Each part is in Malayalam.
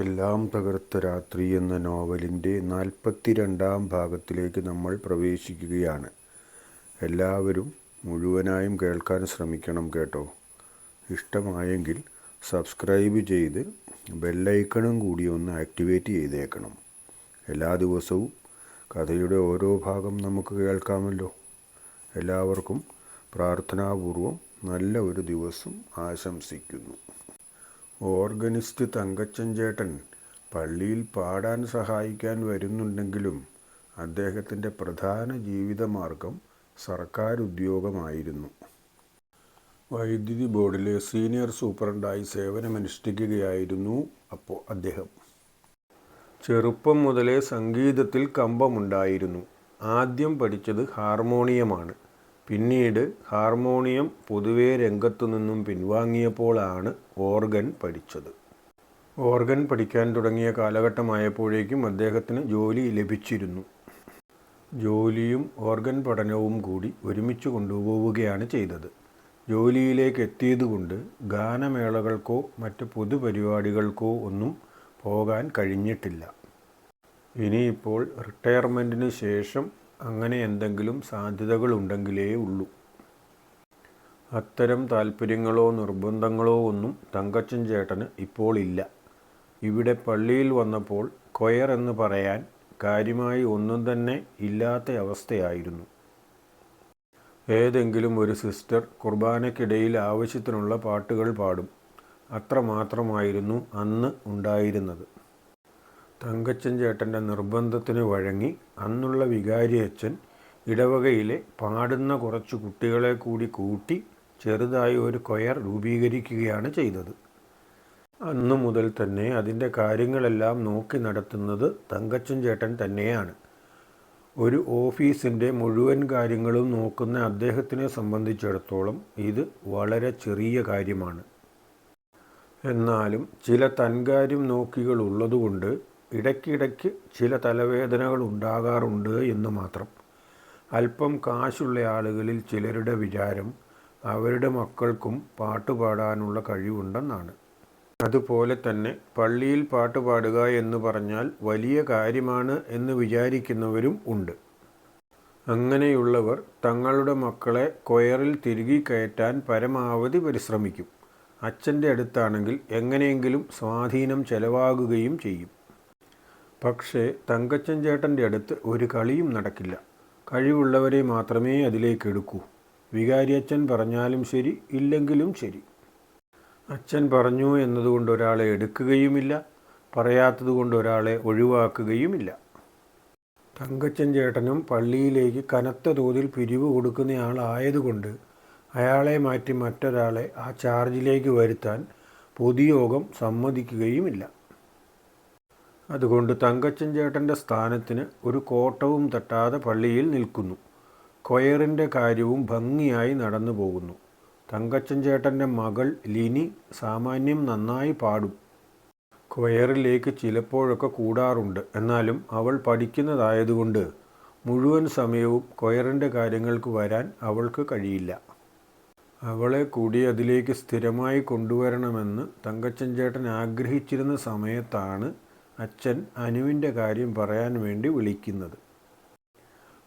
എല്ലാം തകർത്ത രാത്രി എന്ന നോവലിന്റെ നാൽപ്പത്തിരണ്ടാം ഭാഗത്തിലേക്ക് നമ്മൾ പ്രവേശിക്കുകയാണ്. എല്ലാവരും മുഴുവനായും കേൾക്കാൻ ശ്രമിക്കണം കേട്ടോ. ഇഷ്ടമായെങ്കിൽ സബ്സ്ക്രൈബ് ചെയ്ത് ബെല്ലൈക്കണും കൂടി ഒന്ന് ആക്ടിവേറ്റ് ചെയ്തേക്കണം. എല്ലാ ദിവസവും കഥയുടെ ഓരോ ഭാഗം നമുക്ക് കേൾക്കാമല്ലോ. എല്ലാവർക്കും പ്രാർത്ഥനാപൂർവം നല്ല ഒരു ദിവസം ആശംസിക്കുന്നു. ഓർഗനിസ്റ്റ് തങ്കച്ചൻ ചേട്ടൻ പള്ളിയിൽ പാടാൻ സഹായിക്കാൻ വരുന്നുണ്ടെങ്കിലും അദ്ദേഹത്തിന്റെ പ്രധാന ജീവിതമാർഗം സർക്കാർ ഉദ്യോഗമായിരുന്നു വൈദ്യുതി ബോർഡിലെ സീനിയർ സൂപ്രണ്ടായി സേവനമനുഷ്ഠിക്കുകയായിരുന്നു അപ്പോൾ അദ്ദേഹം. ചെറുപ്പം മുതലേ സംഗീതത്തിൽ കമ്പമുണ്ടായിരുന്നു. ആദ്യം പഠിച്ചത് ഹാർമോണിയമാണ്. പിന്നീട് ഹാർമോണിയം പൊതുവെ രംഗത്തു നിന്നും പിൻവാങ്ങിയപ്പോഴാണ് ഓർഗൻ പഠിച്ചത്. ഓർഗൻ പഠിക്കാൻ തുടങ്ങിയ കാലഘട്ടമായപ്പോഴേക്കും അദ്ദേഹത്തിന് ജോലി ലഭിച്ചിരുന്നു. ജോലിയും ഓർഗൻ പഠനവും കൂടി ഒരുമിച്ച് കൊണ്ടുപോവുകയാണ് ചെയ്തത്. ജോലിയിലേക്ക് എത്തിയതുകൊണ്ട് ഗാനമേളകൾക്കോ മറ്റ് പൊതുപരിപാടികൾക്കോ ഒന്നും പോകാൻ കഴിഞ്ഞിട്ടില്ല. ഇനിയിപ്പോൾ റിട്ടയർമെന്റിന് ശേഷം അങ്ങനെ എന്തെങ്കിലും സാധ്യതകളുണ്ടെങ്കിലേ ഉള്ളൂ. അത്തരം താല്പര്യങ്ങളോ നിർബന്ധങ്ങളോ ഒന്നും തങ്കച്ചൻ ചേട്ടന് ഇപ്പോൾ ഇല്ല. ഇവിടെ പള്ളിയിൽ വന്നപ്പോൾ കൊയർ എന്ന് പറയാൻ കാര്യമായി ഒന്നും തന്നെ ഇല്ലാത്ത അവസ്ഥയായിരുന്നു. ഏതെങ്കിലും ഒരു സിസ്റ്റർ കുർബാനയ്ക്കിടയിൽ ആവശ്യത്തിനുള്ള പാട്ടുകൾ പാടും. അത്രമാത്രമായിരുന്നു അന്ന് ഉണ്ടായിരുന്നത്. തങ്കച്ചൻ ചേട്ടന്റെ നിർബന്ധത്തിന് വഴങ്ങി അന്നുള്ള വികാരി അച്ഛൻ ഇടവകയിലെ പാടുന്ന കുറച്ച് കുട്ടികളെ കൂടി കൂട്ടി ചെറുതായി ഒരു കൊയർ രൂപീകരിക്കുകയാണ് ചെയ്തത്. അന്നു മുതൽ തന്നെ അതിന്റെ കാര്യങ്ങളെല്ലാം നോക്കി നടത്തുന്നത് തങ്കച്ചൻ ചേട്ടൻ തന്നെയാണ്. ഒരു ഓഫീസിന്റെ മുഴുവൻ കാര്യങ്ങളും നോക്കുന്ന അദ്ദേഹത്തിനെ സംബന്ധിച്ചിടത്തോളം ഇത് വളരെ ചെറിയ കാര്യമാണ്. എന്നാലും ചില തൻകാര്യം നോക്കികൾ ഉള്ളതുകൊണ്ട് ഇടയ്ക്കിടയ്ക്ക് ചില തലവേദനകൾ ഉണ്ടാകാറുണ്ട് എന്ന് മാത്രം. അല്പം കാശുള്ള ആളുകളിൽ ചിലരുടെ വിചാരം അവരുടെ മക്കൾക്കും പാട്ട് പാടാനുള്ള കഴിവുണ്ടെന്നാണ്. അതുപോലെ തന്നെ പള്ളിയിൽ പാട്ട് പാടുക എന്ന് പറഞ്ഞാൽ വലിയ കാര്യമാണ് എന്ന് വിചാരിക്കുന്നവരും ഉണ്ട്. അങ്ങനെയുള്ളവർ തങ്ങളുടെ മക്കളെ കൊയറിൽ തിരികെ കയറ്റാൻ പരമാവധി പരിശ്രമിക്കും. അച്ഛന്റെ അടുത്താണെങ്കിൽ എങ്ങനെയെങ്കിലും സ്വാധീനം ചെലവാകുകയും ചെയ്യും. പക്ഷേ തങ്കച്ചൻ ചേട്ടന്റെ അടുത്ത് ഒരു കളിയും നടക്കില്ല. കഴിവുള്ളവരെ മാത്രമേ അതിലേക്ക് എടുക്കൂ വികാരിയച്ഛൻ പറഞ്ഞാലും ശരി ഇല്ലെങ്കിലും ശരി. അച്ഛൻ പറഞ്ഞു എന്നതുകൊണ്ട് ഒരാളെ എടുക്കുകയുമില്ല. പറയാത്തതുകൊണ്ട് ഒരാളെ ഒഴിവാക്കുകയുമില്ല. തങ്കച്ചൻ ചേട്ടനും പള്ളിയിലേക്ക് കനത്ത തോതിൽ പിരിവ് കൊടുക്കുന്നയാളായതുകൊണ്ട് അയാളെ മാറ്റി മറ്റൊരാളെ ആ ചാർജിലേക്ക് വരുത്താൻ പൊതുയോഗം സമ്മതിക്കുകയുമില്ല. അതുകൊണ്ട് തങ്കച്ചൻ ചേട്ടന്റെ സ്ഥാനത്തിന് ഒരു കോട്ടവും തട്ടാതെ പള്ളിയിൽ നിൽക്കുന്നു. കൊയറിന്റെ കാര്യവും ഭംഗിയായി നടന്നു പോകുന്നു. തങ്കച്ചൻ ചേട്ടന്റെ മകൾ ലിനി സാമാന്യം നന്നായി പാടും. കൊയറിലേക്ക് ചിലപ്പോഴൊക്കെ കൂടാറുണ്ട്. എന്നാലും അവൾ പഠിക്കുന്നതായതുകൊണ്ട് മുഴുവൻ സമയവും കൊയറിന്റെ കാര്യങ്ങൾക്ക് വരാൻ അവൾക്ക് കഴിയില്ല. അവളെ കൂടി അതിലേക്ക് സ്ഥിരമായി കൊണ്ടുവരണമെന്ന് തങ്കച്ചൻ ചേട്ടൻ ആഗ്രഹിച്ചിരുന്ന സമയത്താണ് അച്ഛൻ അനുവിന്റെ കാര്യം പറയാൻ വേണ്ടി വിളിക്കുന്നത്.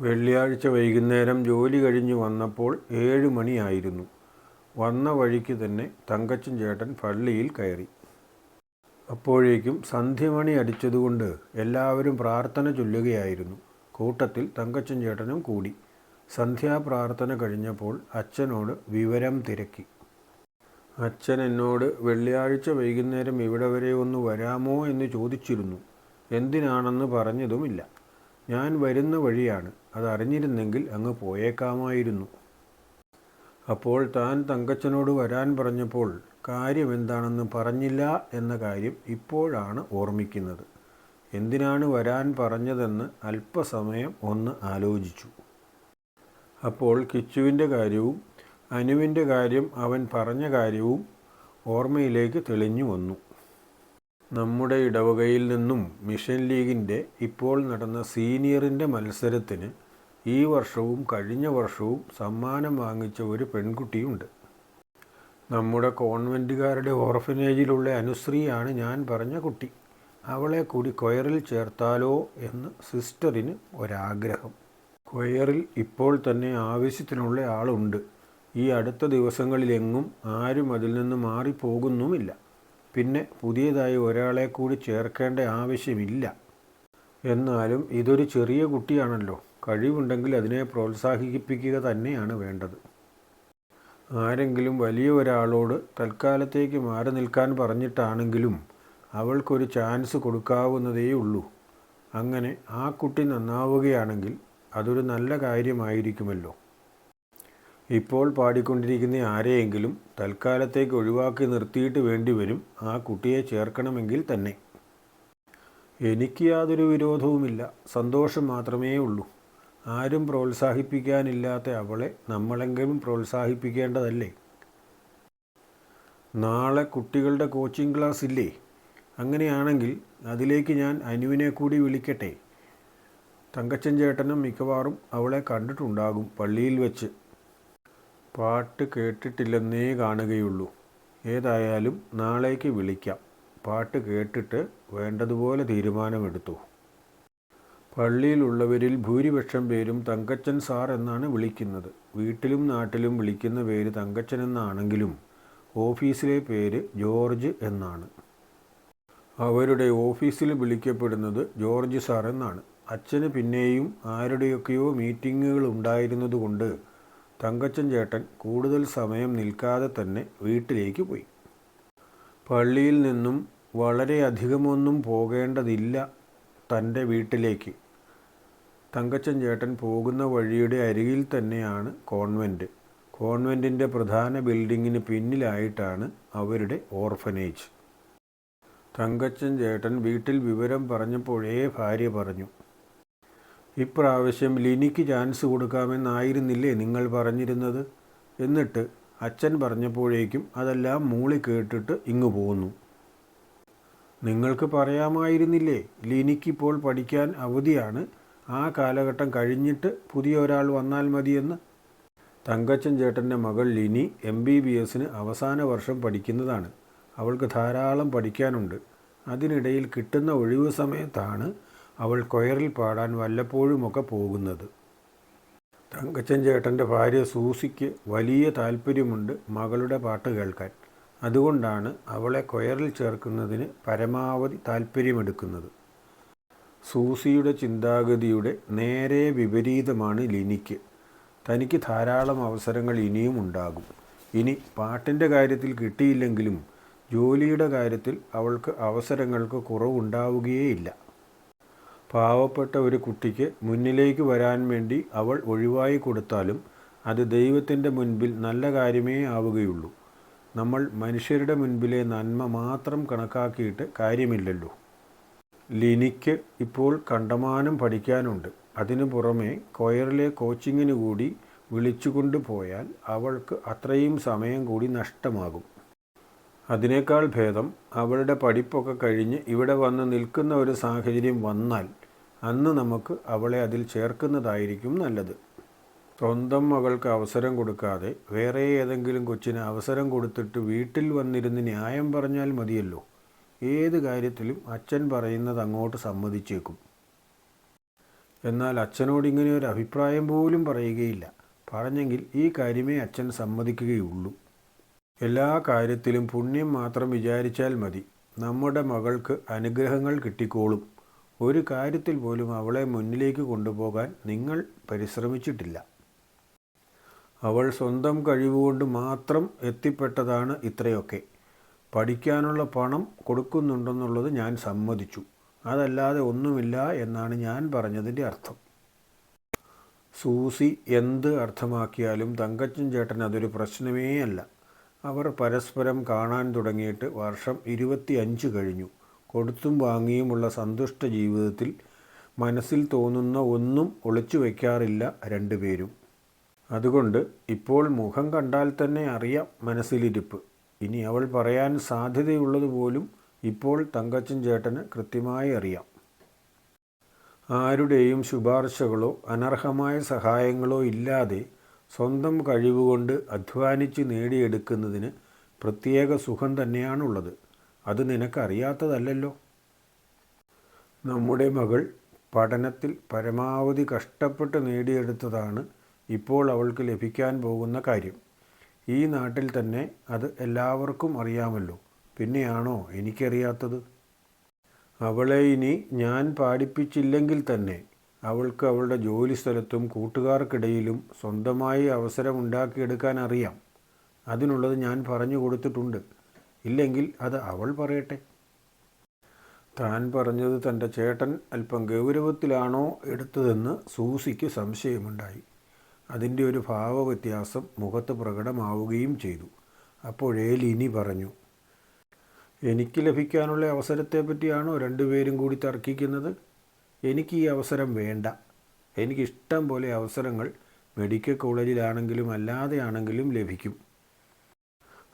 വെള്ളിയാഴ്ച വൈകുന്നേരം ജോലി കഴിഞ്ഞ് വന്നപ്പോൾ ഏഴ് മണിയായിരുന്നു. വന്ന വഴിക്ക് തന്നെ തങ്കച്ചൻ ചേട്ടൻ പള്ളിയിൽ കയറി. അപ്പോഴേക്കും സന്ധ്യമണി അടിച്ചതുകൊണ്ട് എല്ലാവരും പ്രാർത്ഥന ചൊല്ലുകയായിരുന്നു. കൂട്ടത്തിൽ തങ്കച്ചൻ ചേട്ടനും കൂടി. സന്ധ്യാപ്രാർത്ഥന കഴിഞ്ഞപ്പോൾ അച്ഛനോട് വിവരം തിരക്കി. അച്ഛൻ എന്നോട് വെള്ളിയാഴ്ച വൈകുന്നേരം ഇവിടെ വരെ ഒന്ന് വരാമോ എന്ന് ചോദിച്ചിരുന്നു. എന്തിനാണെന്ന് പറഞ്ഞതുമില്ല. ഞാൻ വരുന്ന വഴിയാണ്. അതറിഞ്ഞിരുന്നെങ്കിൽ അങ്ങ് പോയേക്കാമായിരുന്നു. അപ്പോൾ താൻ തങ്കച്ചനോട് വരാൻ പറഞ്ഞപ്പോൾ കാര്യം എന്താണെന്ന് പറഞ്ഞില്ല എന്ന കാര്യം ഇപ്പോഴാണ് ഓർമ്മിക്കുന്നത്. എന്തിനാണ് വരാൻ പറഞ്ഞതെന്ന് അല്പസമയം ഒന്ന് ആലോചിച്ചു. അപ്പോൾ കിച്ചുവിന്റെ കാര്യവും അനുവിന്റെ കാര്യം അവൻ പറഞ്ഞ കാര്യവും ഓർമ്മയിലേക്ക് തെളിഞ്ഞു വന്നു. നമ്മുടെ ഇടവകയിൽ നിന്നും മിഷൻ ലീഗിന്റെ ഇപ്പോൾ നടന്ന സീനിയറിന്റെ മത്സരത്തിന് ഈ വർഷവും കഴിഞ്ഞ വർഷവും സമ്മാനം വാങ്ങിച്ച ഒരു പെൺകുട്ടിയുണ്ട്. നമ്മുടെ കോൺവെന്റുകാരുടെ ഓർഫനേജിലുള്ള അനുശ്രീയാണ് ഞാൻ പറഞ്ഞ കുട്ടി. അവളെ കൂടി കൊയറിൽ ചേർത്താലോ എന്ന് സിസ്റ്ററിന് ഒരാഗ്രഹം. കൊയറിൽ ഇപ്പോൾ തന്നെ ആവശ്യത്തിനുള്ള ആളുണ്ട്. ഈ അടുത്ത ദിവസങ്ങളിലെങ്ങും ആരും അതിൽ നിന്ന് മാറിപ്പോകുന്നുമില്ല. പിന്നെ പുതിയതായി ഒരാളെ കൂടി ചേർക്കേണ്ട ആവശ്യമില്ല. എന്നാലും ഇതൊരു ചെറിയ കുട്ടിയാണല്ലോ. കഴിവുണ്ടെങ്കിൽ അതിനെ പ്രോത്സാഹിപ്പിക്കുക തന്നെയാണ് വേണ്ടത്. ആരെങ്കിലും വലിയ ഒരാളോട് തൽക്കാലത്തേക്ക് മാറി നിൽക്കാൻ പറഞ്ഞിട്ടാണെങ്കിലും അവൾക്കൊരു ചാൻസ് കൊടുക്കാവുന്നതേ ഉള്ളൂ അങ്ങനെ ആ കുട്ടി നന്നാവുകയാണെങ്കിൽ അതൊരു നല്ല കാര്യമായിരിക്കുമല്ലോ. ഇപ്പോൾ പാടിക്കൊണ്ടിരിക്കുന്ന ആരെയെങ്കിലും തൽക്കാലത്തേക്ക് ഒഴിവാക്കി നിർത്തിയിട്ട് വേണ്ടിവരും ആ കുട്ടിയെ ചേർക്കണമെങ്കിൽ തന്നെ. എനിക്ക് യാതൊരു വിരോധവുമില്ല. സന്തോഷം മാത്രമേ ഉള്ളൂ. ആരും പ്രോത്സാഹിപ്പിക്കാനില്ലാത്ത അവളെ നമ്മളെങ്കിലും പ്രോത്സാഹിപ്പിക്കേണ്ടതല്ലേ? നാളെ കുട്ടികളുടെ കോച്ചിങ് ക്ലാസ് ഇല്ലേ? അങ്ങനെയാണെങ്കിൽ അതിലേക്ക് ഞാൻ അനുവിനെ കൂടി വിളിക്കട്ടെ. തങ്കച്ചൻ ചേട്ടനും മിക്കവാറും അവളെ കണ്ടിട്ടുണ്ടാകും പള്ളിയിൽ വെച്ച്. പാട്ട് കേട്ടിട്ടില്ലെന്നേ കാണുകയുള്ളൂ. ഏതായാലും നാളേക്ക് വിളിക്കാം. പാട്ട് കേട്ടിട്ട് വേണ്ടതുപോലെ തീരുമാനമെടുത്തു. പള്ളിയിലുള്ളവരിൽ ഭൂരിപക്ഷം പേരും തങ്കച്ചൻ സാർ എന്നാണ് വിളിക്കുന്നത്. വീട്ടിലും നാട്ടിലും വിളിക്കുന്ന പേര് തങ്കച്ചൻ എന്നാണെങ്കിലും ഓഫീസിലെ പേര് ജോർജ് എന്നാണ്. അവരുടെ ഓഫീസിൽ വിളിക്കപ്പെടുന്നത് ജോർജ് സാർ എന്നാണ്. അച്ഛന് പിന്നെയും ആരുടെയൊക്കെയോ മീറ്റിങ്ങുകൾ ഉണ്ടായിരുന്നതുകൊണ്ട് തങ്കച്ചൻ ചേട്ടൻ കൂടുതൽ സമയം നിൽക്കാതെ തന്നെ വീട്ടിലേക്ക് പോയി. പള്ളിയിൽ നിന്നും വളരെയധികമൊന്നും പോകേണ്ടതില്ല തന്റെ വീട്ടിലേക്ക്. തങ്കച്ചൻ ചേട്ടൻ പോകുന്ന വഴിയുടെ അരികിൽ തന്നെയാണ് കോൺവെന്റ് കോൺവെന്റിന്റെ പ്രധാന ബിൽഡിങ്ങിന് പിന്നിലായിട്ടാണ് അവരുടെ ഓർഫനേജ്. തങ്കച്ചൻ ചേട്ടൻ വീട്ടിൽ വിവരം പറഞ്ഞപ്പോഴേ ഭാര്യ പറഞ്ഞു ഇപ്രാവശ്യം ലിനിക്ക് ചാൻസ് കൊടുക്കാമെന്നായിരുന്നില്ലേ നിങ്ങൾ പറഞ്ഞിരുന്നത്? എന്നിട്ട് അച്ഛൻ പറഞ്ഞപ്പോഴേക്കും അതെല്ലാം മൂളി കേട്ടിട്ട് ഇങ്ങു പോകുന്നു നിങ്ങൾക്ക് പറയാമായിരുന്നില്ലേ ലിനിക്കിപ്പോൾ പഠിക്കാൻ അവധിയാണ്? ആ കാലഘട്ടം കഴിഞ്ഞിട്ട് പുതിയ ഒരാൾ വന്നാൽ മതിയെന്ന്? തങ്കച്ചൻ ചേട്ടന്റെ മകൾ ലിനി എം ബി ബി എസിന് അവസാന വർഷം പഠിക്കുന്നതാണ്. അവൾക്ക് ധാരാളം പഠിക്കാനുണ്ട്. അതിനിടയിൽ കിട്ടുന്ന ഒഴിവ് സമയത്താണ് അവൾ കൊയറിൽ പാടാൻ വല്ലപ്പോഴുമൊക്കെ പോകുന്നത്. തങ്കച്ചൻ ചേട്ടന്റെ ഭാര്യ സൂസിക്ക് വലിയ താല്പര്യമുണ്ട് മകളുടെ പാട്ട് കേൾക്കാൻ. അതുകൊണ്ടാണ് അവളെ കൊയറിൽ ചേർക്കുന്നതിന് പരമാവധി താല്പര്യമെടുക്കുന്നത്. സൂസിയുടെ ചിന്താഗതിയുടെ നേരെ വിപരീതമാണ് ലിനിക്ക്. തനിക്ക് ധാരാളം അവസരങ്ങൾ ഇനിയും ഉണ്ടാകും. ഇനി പാട്ടിന്റെ കാര്യത്തിൽ കിട്ടിയില്ലെങ്കിലും ജോലിയുടെ കാര്യത്തിൽ അവൾക്ക് അവസരങ്ങൾക്ക് കുറവുണ്ടാവുകയേയില്ല. പാവപ്പെട്ട ഒരു കുട്ടിക്ക് മുന്നിലേക്ക് വരാൻ വേണ്ടി അവൾ ഒഴിവായി കൊടുത്താലും അത് ദൈവത്തിന്റെ മുൻപിൽ നല്ല കാര്യമേ ആവുകയുള്ളൂ. നമ്മൾ മനുഷ്യരുടെ മുൻപിലെ നന്മ മാത്രം കണക്കാക്കിയിട്ട് കാര്യമില്ലല്ലോ. ലിനിക്ക് ഇപ്പോൾ കണ്ടമാനം പഠിക്കാനുണ്ട്. അതിനു പുറമെ കൊയറിലെ കോച്ചിങ്ങിന് കൂടി വിളിച്ചുകൊണ്ട് പോയാൽ അവൾക്ക് അത്രയും സമയം കൂടി നഷ്ടമാകും. അതിനേക്കാൾ ഭേദം അവളുടെ പഠിപ്പൊക്കെ കഴിഞ്ഞ് ഇവിടെ വന്ന് നിൽക്കുന്ന ഒരു സാഹചര്യം വന്നാൽ അന്ന് നമുക്ക് അവളെ അതിൽ ചേർക്കുന്നതായിരിക്കും നല്ലത്. സ്വന്തം മകൾക്ക് അവസരം കൊടുക്കാതെ വേറെ ഏതെങ്കിലും കൊച്ചിന് അവസരം കൊടുത്തിട്ട് വീട്ടിൽ വന്നിരുന്ന് ന്യായം പറഞ്ഞാൽ മതിയല്ലോ. ഏത് കാര്യത്തിലും അച്ഛൻ പറയുന്നത് അങ്ങോട്ട് സമ്മതിച്ചേക്കും. എന്നാൽ അച്ഛനോട് ഇങ്ങനെ ഒരു അഭിപ്രായം പോലും പറയുകയില്ല. പറഞ്ഞെങ്കിൽ ഈ കാര്യമേ അച്ഛൻ സമ്മതിക്കുകയുള്ളൂ. എല്ലാ കാര്യത്തിലും പുണ്യം മാത്രം വിചാരിച്ചാൽ മതി. നമ്മുടെ മകൾക്ക് അനുഗ്രഹങ്ങൾ കിട്ടിക്കോളും. ഒരു കാര്യത്തിൽ പോലും അവളെ മുന്നിലേക്ക് കൊണ്ടുപോകാൻ നിങ്ങൾ പരിശ്രമിച്ചിട്ടില്ല. അവൾ സ്വന്തം കഴിവുകൊണ്ട് മാത്രം എത്തിപ്പെട്ടതാണ് ഇത്രയൊക്കെ. പഠിക്കാനുള്ള പണം കൊടുക്കുന്നുണ്ടെന്നുള്ളത് ഞാൻ സമ്മതിച്ചു. അതല്ലാതെ ഒന്നുമില്ല എന്നാണ് ഞാൻ പറഞ്ഞതിന്റെ അർത്ഥം. സൂസി എന്ത് അർത്ഥമാക്കിയാലും തങ്കച്ചൻ ചേട്ടൻ അതൊരു പ്രശ്നമേ അല്ല അവർ പരസ്പരം കാണാൻ തുടങ്ങിയിട്ട് വർഷം ഇരുപത്തി അഞ്ച് കഴിഞ്ഞു. കൊടുത്തും വാങ്ങിയുമുള്ള സന്തുഷ്ട ജീവിതത്തിൽ മനസ്സിൽ തോന്നുന്ന ഒന്നും ഒളിച്ചു വയ്ക്കാറില്ല രണ്ടുപേരും. അതുകൊണ്ട് ഇപ്പോൾ മുഖം കണ്ടാൽ തന്നെ അറിയാം മനസ്സിലിരിപ്പ്. ഇനി അവൾ പറയാൻ സാധ്യതയുള്ളത് പോലും ഇപ്പോൾ തങ്കച്ചൻ ചേട്ടന് കൃത്യമായി അറിയാം. ആരുടെയും ശുപാർശകളോ അനർഹമായ സഹായങ്ങളോ ഇല്ലാതെ സ്വന്തം കഴിവുകൊണ്ട് അധ്വാനിച്ച് നേടിയെടുക്കുന്നതിന് പ്രത്യേക സുഖം തന്നെയാണുള്ളത്. അത് നിനക്കറിയാത്തതല്ലല്ലോ. നമ്മുടെ മകൾ പഠനത്തിൽ പരമാവധി കഷ്ടപ്പെട്ട് നേടിയെടുത്തതാണ് ഇപ്പോൾ അവൾക്ക് ലഭിക്കാൻ പോകുന്ന കാര്യം. ഈ നാട്ടിൽ തന്നെ അത് എല്ലാവർക്കും അറിയാമല്ലോ. പിന്നെയാണോ എനിക്കറിയാത്തത്? അവളെ ഇനി ഞാൻ പാടിപ്പിച്ചില്ലെങ്കിൽ തന്നെ അവൾക്ക് അവളുടെ ജോലി സ്ഥലത്തും കൂട്ടുകാർക്കിടയിലും സ്വന്തമായി അവസരമുണ്ടാക്കിയെടുക്കാൻ അറിയാം. അതിനുള്ളത് ഞാൻ പറഞ്ഞു കൊടുത്തിട്ടുണ്ട്. ഇല്ലെങ്കിൽ അത് അവൾ പറയട്ടെ. താൻ പറഞ്ഞത് തന്റെ ചേട്ടൻ അല്പം ഗൗരവത്തിലാണോ എടുത്തതെന്ന് സൂസിക്ക് സംശയമുണ്ടായി. അതിന്റെ ഒരു ഭാവവ്യത്യാസം മുഖത്ത് പ്രകടമാവുകയും ചെയ്തു. അപ്പോഴേ ലിനി പറഞ്ഞു എനിക്ക് ലഭിക്കാനുള്ള അവസരത്തെപ്പറ്റിയാണോ രണ്ടുപേരും കൂടി തർക്കിക്കുന്നത്? എനിക്ക് ഈ അവസരം വേണ്ട. എനിക്കിഷ്ടം പോലെ അവസരങ്ങൾ മെഡിക്കൽ കോളേജിലാണെങ്കിലും അല്ലാതെയാണെങ്കിലും ലഭിക്കും.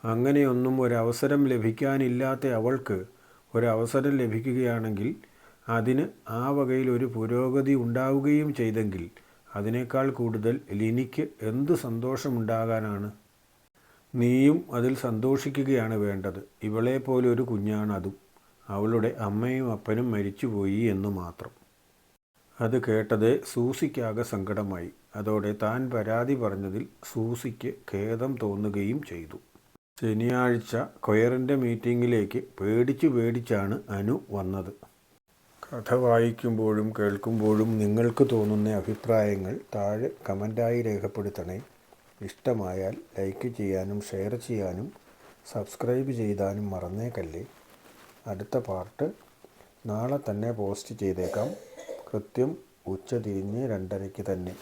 അങ്ങനെയൊന്നും ഒരവസരം ലഭിക്കാനില്ലാത്ത അവൾക്ക് ഒരവസരം ലഭിക്കുകയാണെങ്കിൽ അതിന് ആ വകയിൽ ഒരു പുരോഗതി ഉണ്ടാവുകയും ചെയ്തെങ്കിൽ അതിനേക്കാൾ കൂടുതൽ ലിനിക്ക് എന്ത് സന്തോഷമുണ്ടാകാനാണ്? നീയും അതിൽ സന്തോഷിക്കുകയാണ് വേണ്ടത്. ഇവളെപ്പോലെ ഒരു കുഞ്ഞാണതും അവളുടെ അമ്മയും അപ്പനും മരിച്ചുപോയി എന്ന് മാത്രം. അത് കേട്ടത് സൂസിക്കാകെ സങ്കടമായി. അതോടെ താൻ പരാതി പറഞ്ഞതിൽ സൂസിക്ക് ഖേദം തോന്നുകയും ചെയ്തു. ശനിയാഴ്ച കൊയറിന്റെ മീറ്റിങ്ങിലേക്ക് പേടിച്ചു പേടിച്ചാണ് അനു വന്നത്. കഥ വായിക്കുമ്പോഴും കേൾക്കുമ്പോഴും നിങ്ങൾക്ക് തോന്നുന്ന അഭിപ്രായങ്ങൾ താഴെ കമന്റായി രേഖപ്പെടുത്തണേ. ഇഷ്ടമായാൽ ലൈക്ക് ചെയ്യാനും ഷെയർ ചെയ്യാനും സബ്സ്ക്രൈബ് ചെയ്താനും മറന്നേക്കല്ലേ. അടുത്ത പാർട്ട് നാളെ തന്നെ പോസ്റ്റ് ചെയ്തേക്കാം. കൃത്യം ഉച്ച തിരിഞ്ഞ് രണ്ടരയ്ക്ക് തന്നെ.